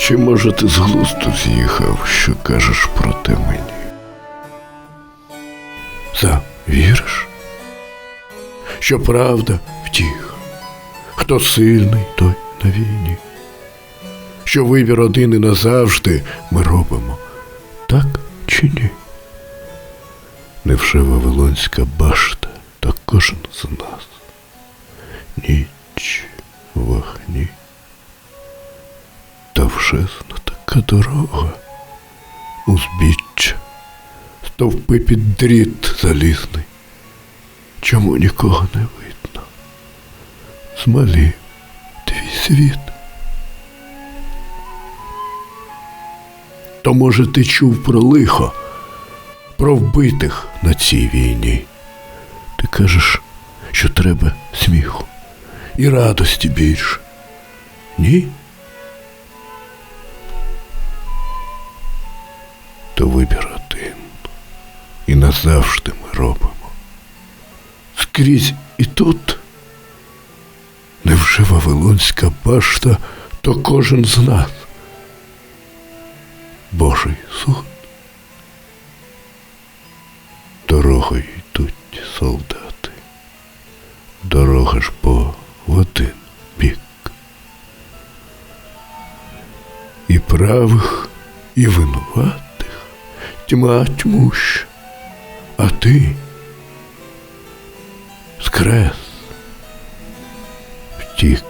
Чи може ти з глузду з'їхав, що кажеш проти мені? За віриш? Що правда втіха, хто сильний, той на війні. Що вибір один і назавжди ми робимо, так чи ні? Невже Вавилонська башта, та кожен з нас? Ніч в вогні. Така дорога, узбіччя, стовпи під дріт залізний. Чому нікого не видно? Змалів твій світ. То, може, ти чув про лихо, про вбитих на цій війні. Ти кажеш, що треба сміху і радості більше. Ні? Вибір один. І назавжди ми робимо. Скрізь і тут. Невже Вавилонська башта, то кожен з нас. Божий суд. Дорогою йдуть солдати. Дорога ж по один бік. І правих, і винуватих тьма тьмущ, а ти? Скрес. Втік